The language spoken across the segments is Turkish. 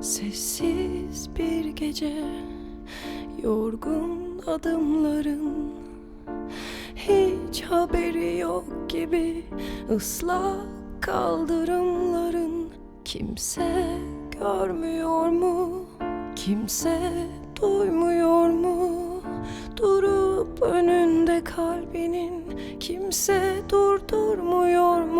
Sessiz bir gece Yorgun adımların Hiç haberi yok gibi ıslak kaldırımların Kimse görmüyor mu? Kimse duymuyor mu? Durup önünde kalbinin Kimse durdurmuyor mu?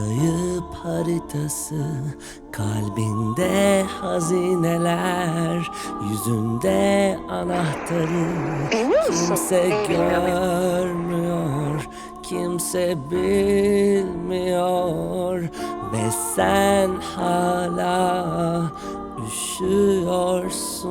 kayıp haritası Kalbinde hazineler Yüzünde anahtarı. Kimse görmüyor Kimse bilmiyor. Ve sen hala üşüyorsun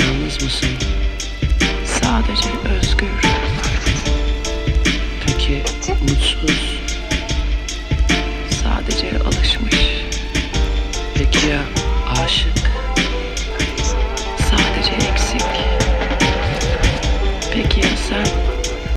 yalnız mısın? Sadece özgür. Peki mutsuz? Sadece alışmış. Peki ya aşık?